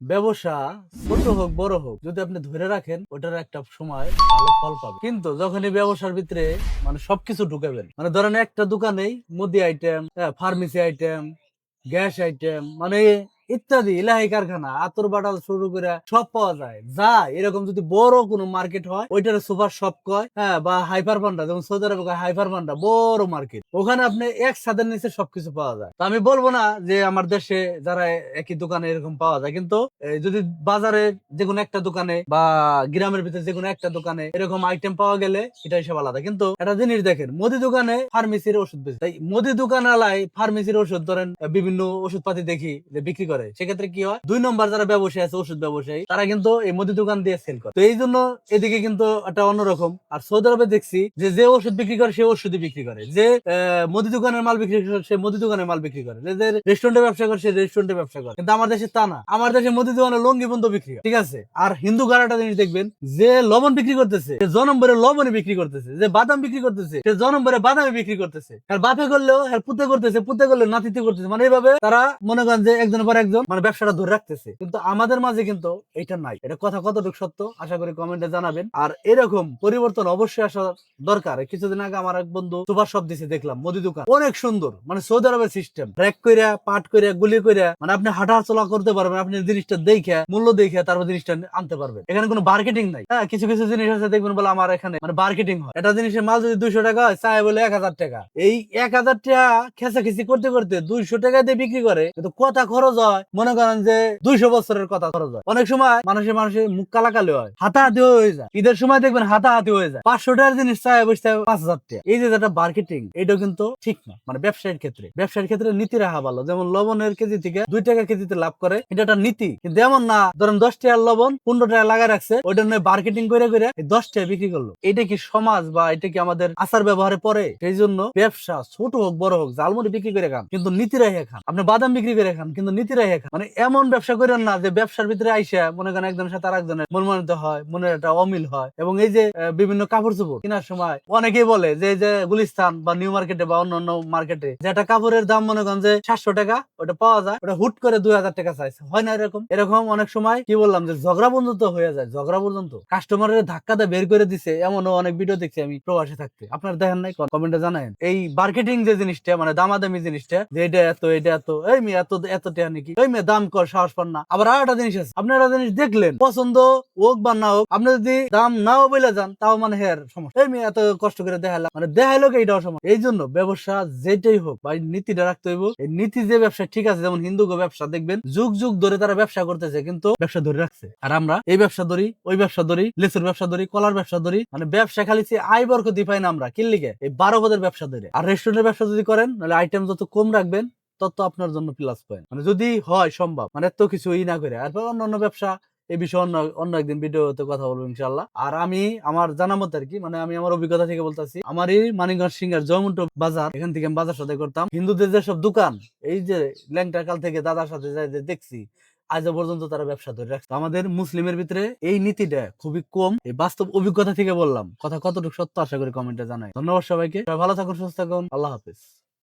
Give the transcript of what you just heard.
ব্যবসা ছোট হোক, বড় হোক, যদি আপনি ধরে রাখেন, ওটার একটা সময় ভালো ফল পাবে কিন্তু যখনই ব্যবসার ভিতরে মানে সবকিছু ঢুকাবেন মানে ধরেন একটা দোকানেই মুদি item pharmacy item gas item মানে ইত্যাদি, ইলাহি কারখানা, আতর বাটাল শুরু করে সব পাওয়া যায়। যা এরকম যদি বড় কোনো মার্কেট হয়, ওইটার সুপার শপ কয় হ্যাঁ বা হাইপার পান্ডা যেমন সৌদি আরবে কয় হাইপার পান্ডা বড় মার্কেট ওখানে আপনি এক ছাদের নিচে সবকিছু পাওয়া যায়। তো আমি বলব না যে আমার দেশে যারা একই দোকানে এরকম পাওয়া যায়, কিন্তু যদি বাজারে যে কোনো একটা দোকানে বা গ্রামের ভিতরে যে কোনো একটা দোকানে এরকম আইটেম পাওয়া গেলে এটা হিসাব আলাদা। কিন্তু একটা জিনিস দেখেন, মুদি দোকানে ফার্মেসির ওষুধ বেশি। তাই মুদি দোকান আলাই ফার্মেসির ওষুধ ধরেন বিভিন্ন ওষুধপাতি দেখি, যে বিক্রি করে। সেক্ষেত্রে কি হয়? দুই নম্বর যারা ব্যবসায়ী আছে, ওষুধ ব্যবসায়ী, তারা কিন্তু এই মুদি দোকান দিয়ে সেল করে। তো এই জন্য এদিকে কিন্তু একটা অন্যরকম। আর সৌদি আরবে দেখছি যে যে ওষুধ বিক্রি করে, সে ওষুধই বিক্রি করে। যে মুদি দোকানের মাল বিক্রি করে, সে মুদি দোকানের মাল বিক্রি করে। যে রেস্টুরেন্টে ব্যবসা করে, সে রেস্টুরেন্টে ব্যবসা করে। কিন্তু আমার দেশে তা না। আমার দেশে মুদি দোকানে লঙ্গি বন্ধ বিক্রি ঠিক আছে? আর হিন্দু গাড়াটা জিনিস দেখবেন, যে লবণ বিক্রি করতেছে, সে জনম্বরে লবণে বিক্রি করতেছে। যে বাদাম বিক্রি করতেছে, সে জনম্বরে বাদামে বিক্রি করতেছে। আর বাপে করলেও, আর পুতে করতেছে, পুতে করলেও নাতিতে করতেছে। মানে এইভাবে তারা মনে করেন যে, একজনের পর একজন মানে ব্যবসাটা ধরে রাখতেছে। কিন্তু আমাদের মাঝে কিন্তু এটা নাই। এটা কথা কতটুকু সত্য আশা করি কমেন্টে জানাবেন। আর এরকম পরিবর্তন অবশ্যই আসা দরকার। কিছুদিন আগে আমার এক বন্ধু সুপার শপ দিছে, দেখলাম মুদি দোকান। অনেক সুন্দর। মানে সৌদি আরবের সিস্টেম র্যাক কইরা, পাট কইরা, গুলি কইরা মানে আপনি হাঁটা চলা করতে পারবেন, আপনি জিনিসটা দেখে, মূল্য দেখে তারপর জিনিসটা আনতে পারবেন। এখানে কোনো মার্কেটিং নাই। হ্যাঁ কিছু কিছু জিনিস আছে, দেখবেন বলে আমার এখানে মানে মার্কেটিং হয়। এটা জিনিসের মাল যদি দুইশো টাকা হয় চায় বলে এক হাজার টাকা। এই এক হাজার টাকা খেসাখিচি করতে করতে দুইশো টাকা দিয়ে বিক্রি করে, কিন্তু কথা খরচ হয় মনে করেন যে দুইশো বছরের কথা খরচ হয়। অনেক সময় মানুষের মানুষের মুখ কালাকালি হয়, হাতাহাতি হয়ে যায়। ঈদের সময় দেখবেন হাতাহাতি হয়ে যায়। পাঁচশো টাকার জিনিস চায় হবে পাঁচ হাজার টাকা। এই যে যেটা মার্কেটিং এটা কিন্তু ঠিক না। মানে ব্যবসায়ের ক্ষেত্রে। ব্যবসায়ের ক্ষেত্রে নীতি রাখা ভালো। যেমন লবণের কেজি থেকে দুই টাকা কেজিতে লাভ করে, এটা একটা নীতি। কিন্তু এমন না, ধরেন দশ টাকার লবণ পনেরো টাকা লাগা রাখছে, ওইটা নিয়ে মার্কেটিং করে করে দশ টাকা বিক্রি করল। এটা কি সমাজ বা এটা কি আমাদের আচার ব্যবহারে পরে সেই জন্য ব্যবসা ছোট হোক, বড় হোক জালমুড়ি বিক্রি করে খান, কিন্তু নীতি রেখে খান। আপনি বাদাম বিক্রি করে খান, কিন্তু নীতি রেখে খান মানে এমন ব্যবসা করেন না যে ব্যবসার ভিতরে আইসা মনে করেন একজনের সাথে আরেকজনের মনমানিত হয়, মনের একটা অমিল হয়। এবং এই যে বিভিন্ন কাপড় চোপড় কেনার সময় অনেকেই বলে যে যে গুলিস্তান বা নিউ মার্কেটে বা অন্য অন্য মার্কেটে যে একটা কাপড়ের দাম মনে করেন যে সাতশো টাকা, ওটা পাওয়া যায়। ওটা হুট করে দুই হাজার টাকা চাইছে। হয় না এরকম? এরকম অনেক সময় কি বললাম যে, ঝগড়া পর্যন্ত হয়ে যায়, ঝগড়া পর্যন্ত। কাস্টমারের ধাক্কা দিয়ে বের করে দিছে, এমনও অনেক ভিডিও দেখছি আমি প্রবাসে থাকতে। আপনার দেখেন নাই, কমেন্টে জানায়েন। এই মার্কেটিং যে জিনিসটা মানে দামাদামি জিনিসটা, যে এটা এত এটা এত, এই এত এত টাকা নাকি? এই মেয়ে দাম কর, সাহস পান না। আবার আর একটা জিনিস আছে। আপনি একটা জিনিস দেখলেন, পছন্দ হোক বা না হোক, আপনি যদি দাম নাও বলে যান, তাও মানে হের সমস্যা। এই মেয়ে এত কষ্ট করে দেখালাম মানে দেখাইলো এইটাও সমস্যা। এই জন্য ব্যবসা যেটাই হোক, বা নীতিটা রাখতে হইব। এই নীতি যে ব্যবসা, ঠিক আছে, যেমন হিন্দু ব্যবসা, দেখবেন যুগ যুগ ধরে তারা ব্যবসা করতেছে, কিন্তু ব্যবসা ধরে রাখছে। আর আমরা এই ব্যবসা ধরি, ওই ব্যবসা ধরি, লেচুর ব্যবসা ধরি, কলার ব্যবসা ধরি মানে ব্যবসা খালি সে আয় বরকতি পাই না আমরা, কিনলিগে। এই বারো পদের ব্যবসা ধরে। আর রেস্টুরেন্টের ব্যবসা যদি করেন নাহলে আইটেম যত কম রাখবেন তত আপনার জন্য প্লাস পয়েন্ট মানে যদি হয় সম্ভব মানে এত কিছু ই না করে। আর অন্য অন্য ব্যবসা, এই বিষয়ে অন্য অন্য একদিন ভিডিওতে কথা বলব ইনশাল্লাহ আর আমি, আমার জানা মতো আর কি মানে আমি আমার অভিজ্ঞতা থেকে বলতেছি আমার এই মানিকগঞ্জ সিঙ্গার জয়মুন্ট বাজার, এখান থেকে আমি বাজার সাথে করতাম। হিন্দুদের যেসব দোকান, এই যে ল্যাংটার কাল থেকে দাদার সাথে যাই যে দেখছি আজও পর্যন্ত তারা ব্যবসা ধরে রাখছে। আমাদের মুসলিমের ভিতরে এই নীতিটা খুবই কম। এই বাস্তব অভিজ্ঞতা থেকে বললাম, কথা কতটুকু সত্য আশা করি কমেন্টে জানাই। ধন্যবাদ সবাইকে, সবাই ভালো থাকুন, সুস্থ থাকুন, আল্লাহ হাফিজ।